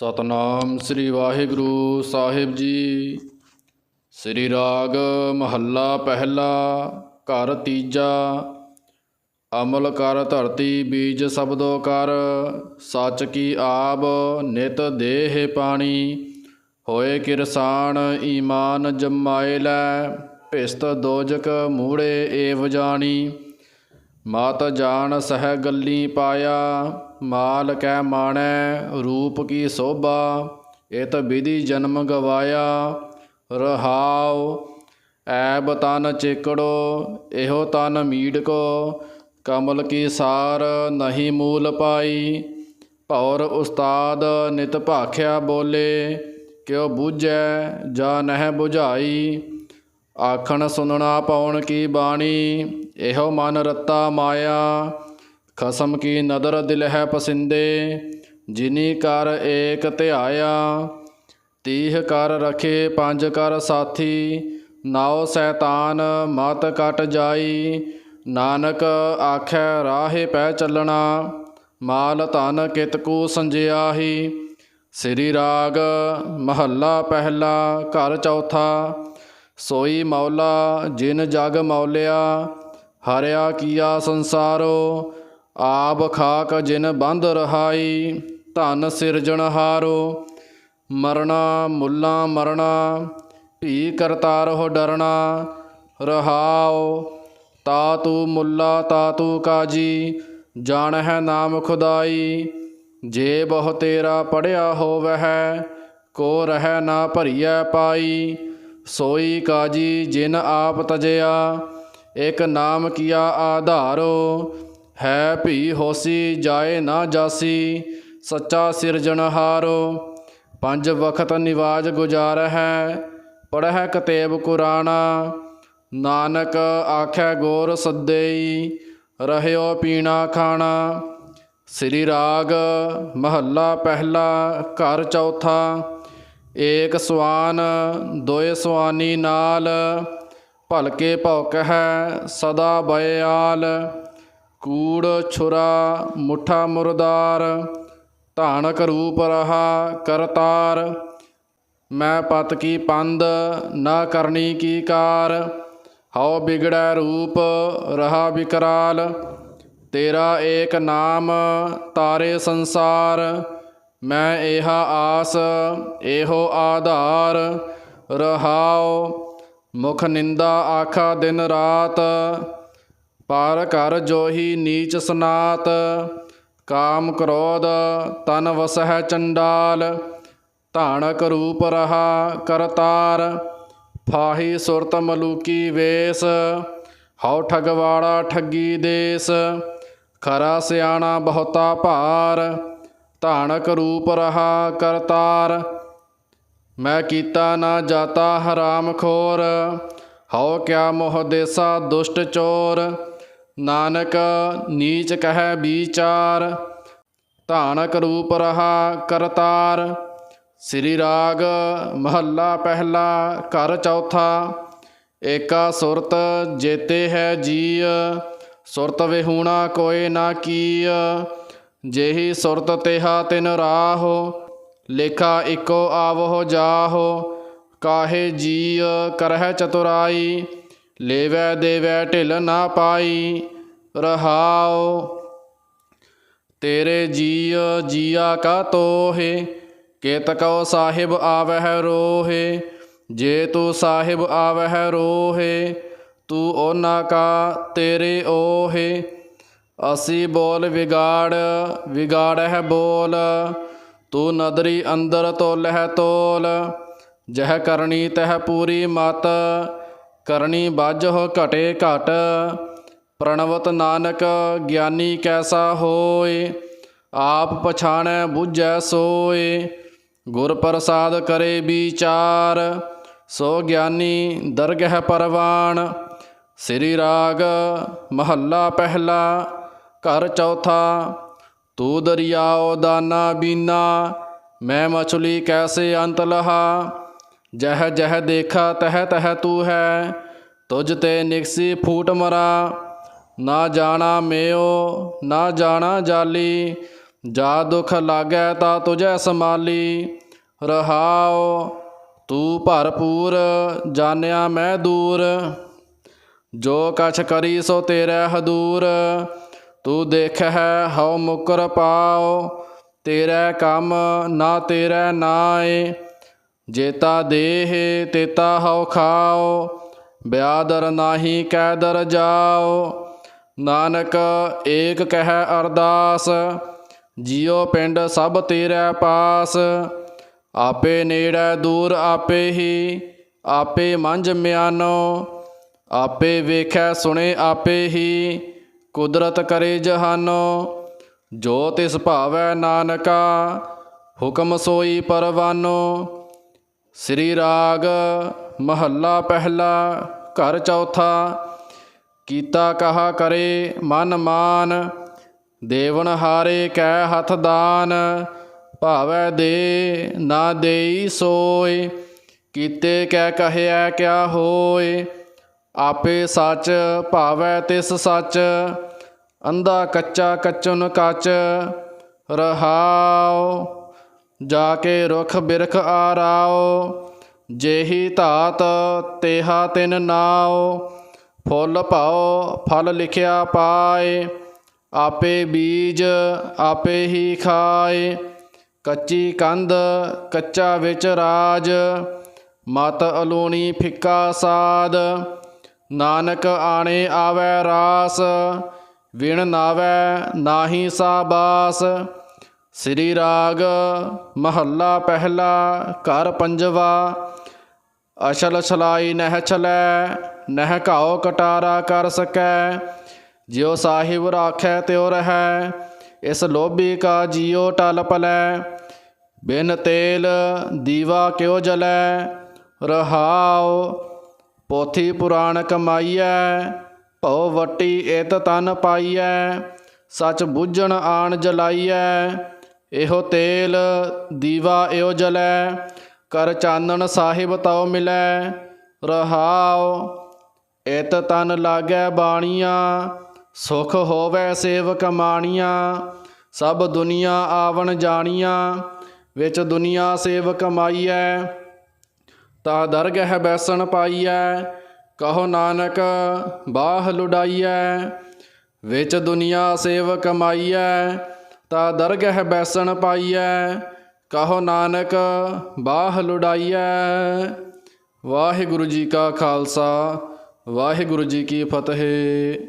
ਸਤਨਾਮ ਸ੍ਰੀ ਵਾਹਿਗੁਰੂ ਸਾਹਿਬ ਜੀ। ਸ੍ਰੀ ਰਾਗ ਮਹੱਲਾ ਪਹਿਲਾ, ਘਰ ਤੀਜਾ। ਅਮਲ ਕਰ ਧਰਤੀ ਬੀਜ ਸਬਦੋ ਕਰ, ਸੱਚ ਕੀ ਆਬ ਨਿਤ ਦੇਹ ਪਾਣੀ। ਹੋਏ ਕਿਰਸਾਨ ਈਮਾਨ ਜਮਾਏ ਲੈ, ਭਿਸਤ ਦੋਜਕ ਮੂੜੇ ਏਵ ਜਾਣੀ। ਮਾਤ ਜਾਣ ਸਹਿ ਗੱਲੀ ਪਾਇਆ ਮਾਲ ਕੈ ਮਾਣੈ, ਰੂਪ ਕੀ ਸੋਭਾ, ਇਤ ਵਿਧੀ ਜਨਮ ਗਵਾਇਆ। ਰਹਾਉ, ਐਬ ਤਨ ਚਿਕੜੋ, ਇਹੋ ਤਨ ਮੀੜ ਕੋ ਕਮਲ ਕੀ ਸਾਰ ਨਹੀਂ ਮੂਲ ਪਾਈ। ਭੌਰ ਉਸਤਾਦ ਨਿਤ ਭਾਖਿਆ ਬੋਲੇ, ਕਿਉ ਬੂਝੈ ਜਾ ਨਹਿ 부ਝਾਈ ਆਖਣ ਸੁਨਣਾ ਪਾਉਣ ਕੀ ਬਾਣੀ, ਇਹੋ ਮਨ ਰੱਤਾ ਮਾਇਆ। ਖਸਮ ਕੀ ਨਦਰ ਦਿਲ ਹੈ ਪਸਿੰਦੇ, ਜਿਨੀ ਕਰ ਏਕ ਧਿਆਇਆ, ਤੀਹ ਕਰ ਰਖੇ ਪੰਜ ਕਰ ਸਾਥੀ, ਨਾਉ ਸੈਤਾਨ ਮਤ ਕਟ ਜਾਈ, ਨਾਨਕ ਆਖੈ ਰਾਹੇ ਪੈ ਚੱਲਣਾ, ਮਾਲ ਧਨ ਕਿਤ ਕੂ ਸੰਜਿਆਹੀ, ਸ੍ਰੀ ਰਾਗ ਮਹੱਲਾ ਪਹਿਲਾ ਘਰ ਚੌਥਾ, ਸੋਈ ਮੌਲਾ ਜਿਨ ਜਗ ਮੌਲਿਆ, ਹਰਿਆ ਕੀਆ ਸੰਸਾਰੋ ਆਪ ਖਾਕ ਜਿਨ ਬੰਧ ਰਹਾਈ, ਧਨ ਸਿਰਜਣਹਾਰੋ ਮਰਣਾ ਮੁੱਲਾ ਮਰਣਾ ਭੀ ਕਰਤਾਰ ਹੋ ਡਰਣਾ। ਰਹਾਉ, ਤਾ ਤੂ ਮੁੱਲਾ ਤਾ ਤੂ ਕਾਜੀ ਜਾਣ ਹੈ ਨਾਮ ਖੁਦਾਈ। ਜੇ ਬਹੁ ਤੇਰਾ ਪੜਿਆ ਹੋਵਹਿ, ਕੋ ਰਹਿ ਨਾ ਭਰੀਐ ਪਾਈ। ਸੋਈ ਕਾਜੀ ਜਿਨ ਆਪ ਤਜਿਆ, ਇਕ ਨਾਮ ਕੀਆ ਆਧਾਰੋ। ਹੈ ਭੀ ਹੋਸੀ ਜਾਏ ਨਾ ਜਾਸੀ, ਸੱਚਾ ਸਿਰਜਣਹਾਰੋ ਪੰਜ ਵਖਤ ਨਿਵਾਜ ਗੁਜ਼ਾਰ ਹੈ ਪੜ੍ਹੈ ਕਤੇਬ ਕੁਰਾਨਾ, ਨਾਨਕ ਆਖੈ ਗੋਰ ਸੱਦੇਈ, ਰਹਿਓ ਪੀਣਾ ਖਾਣਾ, ਸ੍ਰੀ ਰਾਗ ਮਹੱਲਾ ਪਹਿਲਾ, ਘਰ ਚੌਥਾ, ਏਕ ਸਵਾਨ ਦੋਏ ਸਵਾਨੀ ਨਾਲ, ਭਲਕੇ ਭੌਕ ਹੈ ਸਦਾ ਬਿਆਲ ਕੂੜ, ਛੁਰਾ, ਮੁੱਠਾ ਮੁਰਦਾਰ, ਧਾਨਕ ਰੂਪ ਰਹਾ, ਕਰਤਾਰ। ਮੈਂ ਪਤ ਕੀ ਪੰਦ ਨਾ ਕਰਨੀ ਕੀ ਕਾਰ। ਹਉ ਬਿਗੜੈ ਰੂਪ, ਰਹਾ ਵਿਕਰਾਲ ਤੇਰਾ ਏਕ ਨਾਮ, ਤਾਰੇ ਸੰਸਾਰ। ਮੈਂ ਇਹਾ ਆਸ ਇਹੋ ਆਧਾਰ। ਰਹਾਉ, ਮੁਖ ਨਿੰਦਾ ਆਖਾ ਦਿਨ ਰਾਤ। ਪਰ ਕਰ ਜੋਹੀ ਨੀਚ ਸਨਾਤ, ਕਾਮ ਕ੍ਰੋਧ ਤਨ ਵਸਹਿ ਚੰਡਾਲ, ਧਾਨਕ ਰੂਪ ਰਹਾ ਕਰਤਾਰ, ਫਾਹੀ ਸੁਰਤ ਮਲੂਕੀ ਵੇਸ, ਹਉ ਠਗਵਾੜਾ ਠੱਗੀ ਦੇਸ, ਖਰਾ ਸਿਆਣਾ ਬਹੁਤਾ ਭਾਰ, ਧਾਨਕ ਰੂਪ ਰਹਾ ਕਰਤਾਰ, ਮੈਂ ਕੀਤਾ ਨਾ ਜਾਤਾ ਹਰਾਮ ਖੋਰ, ਹਉ ਕਿਆ ਮੋਹ ਦੇਸਾ ਦੁਸ਼ਟ ਚੋਰ ਨਾਨਕ ਨੀਚ ਕਹੈ ਵਿਚਾਰ, ਧਾਨਕ ਰੂਪ ਰਹਾ ਕਰਤਾਰ। ਸ੍ਰੀ ਰਾਗ ਮਹੱਲਾ ਪਹਿਲਾ, ਘਰ ਚੌਥਾ, ਏਕਾ ਸੁਰਤ ਜੇਤੇ ਹੈ ਜੀ ਸੁਰਤ ਵਿਹੂਣਾ ਕੋਏ ਨਾ ਕੀ ਜੇਹੀ ਸੁਰਤ ਤਿਹਾ ਤਿਨ ਰਾਹੋ, ਲੇਖਾ ਇੱਕੋ ਆਵੋ ਜਾਹੋ। ਕਾਹੇ ਜੀ ਕਰਹਿ ਚਤੁਰਾਈ ਲੇਵੈ ਦੇਵੈ ਢਿਲ ਨਾ ਪਾਈ, ਰਹਾਉ। ਤੇਰੇ ਜੀ ਜੀਆ ਕਾ ਤੋਹੇ, ਕਿਤ ਕਉ ਸਾਹਿਬ ਆਵਹਿ ਰੋਹੇ। ਜੇ ਤੂੰ ਸਾਹਿਬ ਆਵਹਿ ਰੋਹੇ, ਤੂੰ ਓਨਾ ਕਾ ਤੇਰੇ ਓਹੇ। ਅਸੀਂ ਬੋਲ ਵਿਗਾੜ, ਵਿਗਾੜਹਿ ਬੋਲ, ਤੂੰ ਨਦਰੀ ਅੰਦਰ ਤੋਲਹਿ ਤੋਲ। ਜਹ ਕਰਨੀ ਤਹ ਪੂਰੀ ਮਤ ਕਰਨੀ ਬਾਝੋ ਘਟੇ ਘਟ, ਪ੍ਰਣਵਤ ਨਾਨਕ ਗਿਆਨੀ ਕੈਸਾ ਹੋਏ, ਆਪ ਪਛਾਣੈ ਬੁੱਝੈ ਸੋਏ, ਗੁਰ ਪ੍ਰਸਾਦ ਕਰੇ ਵਿਚਾਰ, ਸੋ ਗਿਆਨੀ ਦਰਗਹਿ ਪਰਵਾਨ ਸ੍ਰੀ ਰਾਗ ਮਹੱਲਾ ਪਹਿਲਾ, ਘਰ ਚੌਥਾ, ਤੂੰ ਦਰਿਆਓ ਦਾਨਾ ਬੀਨਾ, ਮੈਂ ਮਛਲੀ ਕੈਸੇ ਅੰਤ ਲਹਾ ਜਹ ਜਹ ਦੇਖਾ ਤਹ ਤਹ ਤੂ ਹੈ, ਤੁਝ ਤੇ ਨਿਕਸੀ ਫੂਟ ਮਰਾ। ਨਾ ਜਾਣਾ ਮੇਓ, ਨਾ ਜਾਣਾ ਜਾਲੀ, ਜਾ ਦੁਖ ਲਾਗੈ ਤਾ ਤੁਝੈ ਸਮਾਲੀ। ਰਹਾਉ, ਤੂੰ ਭਰਪੂਰ, ਜਾਣਿਆ ਮੈਂ ਦੂਰ। ਜੋ ਕਛ ਕਰੀ ਸੋ ਤੇਰੇ ਹਦੂਰ। ਤੂੰ ਦੇਖ ਹੈ ਹਉ ਮੁਕਰ ਪਾਉ, ਤੇਰੇ ਕੰਮ ਨਾ ਤੇਰੇ ਨਾਏ। ਜੇਤਾ ਦੇਹ ਤੇਤਾ ਹਉ ਖਾਓ, ਬਿਆਦਰ ਨਾਹੀ ਕੈਦਰ ਜਾਓ। ਨਾਨਕ ਏਕ ਕਹਿ ਅਰਦਾਸ, ਜਿਉ ਪਿੰਡ ਸਭ ਤੇਰੇ ਪਾਸ। ਆਪੇ ਨੇੜੇ ਦੂਰ ਆਪੇ ਹੀ, ਆਪੇ ਮੰਝ ਮਿਆਨੋ। ਆਪੇ ਵੇਖੈ ਸੁਣੇ ਆਪੇ ਹੀ, ਕੁਦਰਤ ਕਰੇ ਜਹਾਨੋ। ਜੋ ਤਿਸ ਭਾਵੈ ਨਾਨਕਾ, ਹੁਕਮ ਸੋਈ ਪਰਵਾਨੋ। ਸ੍ਰੀ ਰਾਗ ਮਹੱਲਾ ਪਹਿਲਾ, ਘਰ ਚੌਥਾ, ਕੀਤਾ ਕਹਾ ਕਰੇ ਮਨ ਮਾਨ, ਦੇਵਨ ਹਾਰੇ ਕੈ ਹੱਥ ਦਾਨ, ਭਾਵੈ ਦੇ ਨਾ ਦੇਈ ਸੋਏ, ਕੀਤੇ ਕੈ ਕਹਿਆ ਕਿਆ ਹੋਏ, ਆਪੇ ਸੱਚ ਭਾਵੈ ਤਿਸ ਸੱਚ, ਅੰਧਾ ਕੱਚਾ ਕੱਚਨ ਕੱਚ ਰਹਾਓ ਜਾ ਕੇ ਰੁਖ ਬਿਰਖ ਆਰਾਓ, ਜੇਹੀ ਧਾਤ ਤੇਹਾ ਤਿਨ ਨਾਉ ਫੁੱਲ ਭਾਉ ਫਲ ਲਿਖਿਆ ਪਾਏ, ਆਪੇ ਬੀਜ ਆਪੇ ਹੀ ਖਾਏ। ਕੱਚੀ ਕੰਧ ਕੱਚਾ ਵਿੱਚ ਰਾਜ, ਮਤ ਅਲੂਣੀ ਫਿੱਕਾ ਸਾਦ ਨਾਨਕ ਆਣੇ ਆਵੈ ਰਾਸ, ਵਿਣ ਨਾਵੈ ਨਾਹੀ ਸਾਬਾਸ। ਸ੍ਰੀ ਰਾਗ ਮਹੱਲਾ ਪਹਿਲਾ, ਘਰ ਪੰਜਵਾ ਅਸ਼ਲ ਛਲਾਈ ਨਹਿ ਛਲੈ, ਨਹਿ ਘਾਉ ਕਟਾਰਾ ਕਰ ਸਕੈ, ਜਿਉ ਸਾਹਿਬ ਰਾਖੈ ਤਿਉ ਰਹੈ, ਇਸ ਲੋਭੀ ਕਾ ਜੀਉ ਟਲ ਪਲੈ, ਬਿਨ ਤੇਲ ਦੀਵਾ ਕਿਉ ਜਲੈ, ਰਹਾਉ ਪੋਥੀ ਪੁਰਾਣ ਕਮਾਈਐ, ਭਉ ਵਟੀ ਇਤ ਤਨ ਪਾਈਐ, ਸਚ ਬੁੱਝਣ ਆਣ ਜਲਾਈਐ ਇਹੋ ਤੇਲ ਦੀਵਾ ਇਹੋ ਜਲੈ, ਕਰ ਚਾਨਣ ਸਾਹਿਬ ਤਉ ਮਿਲੈ, ਰਹਾਉ, ਇਤ ਤਨ ਲਾਗੈ ਬਾਣੀਆਂ, ਸੁਖ ਹੋਵੇ ਸੇਵ ਕਮਾਣੀਆਂ ਸਭ ਦੁਨੀਆ ਆਵਣ ਜਾਣੀਆਂ, ਵਿੱਚ ਦੁਨੀਆ ਸੇਵਕ ਮਾਈਐ, ਤਾ ਦਰਗਹਿ ਬੈਸਣ ਪਾਈਐ, ਕਹੋ ਨਾਨਕ ਬਾਹ ਲੁਡਾਈਐ, ਵਿੱਚ ਦੁਨੀਆ ਸੇਵ ਕਮਾਈਐ ਤਾ ਦਰਗਹਿ ਬੈਸਣ ਪਾਈਐ, ਕਹੋ ਨਾਨਕ ਬਾਹ ਲੁਡਾਈਐ। ਵਾਹਿਗੁਰੂ ਜੀ ਕਾ ਖਾਲਸਾ, ਵਾਹਿਗੁਰੂ ਜੀ ਕੀ ਫਤਿਹ।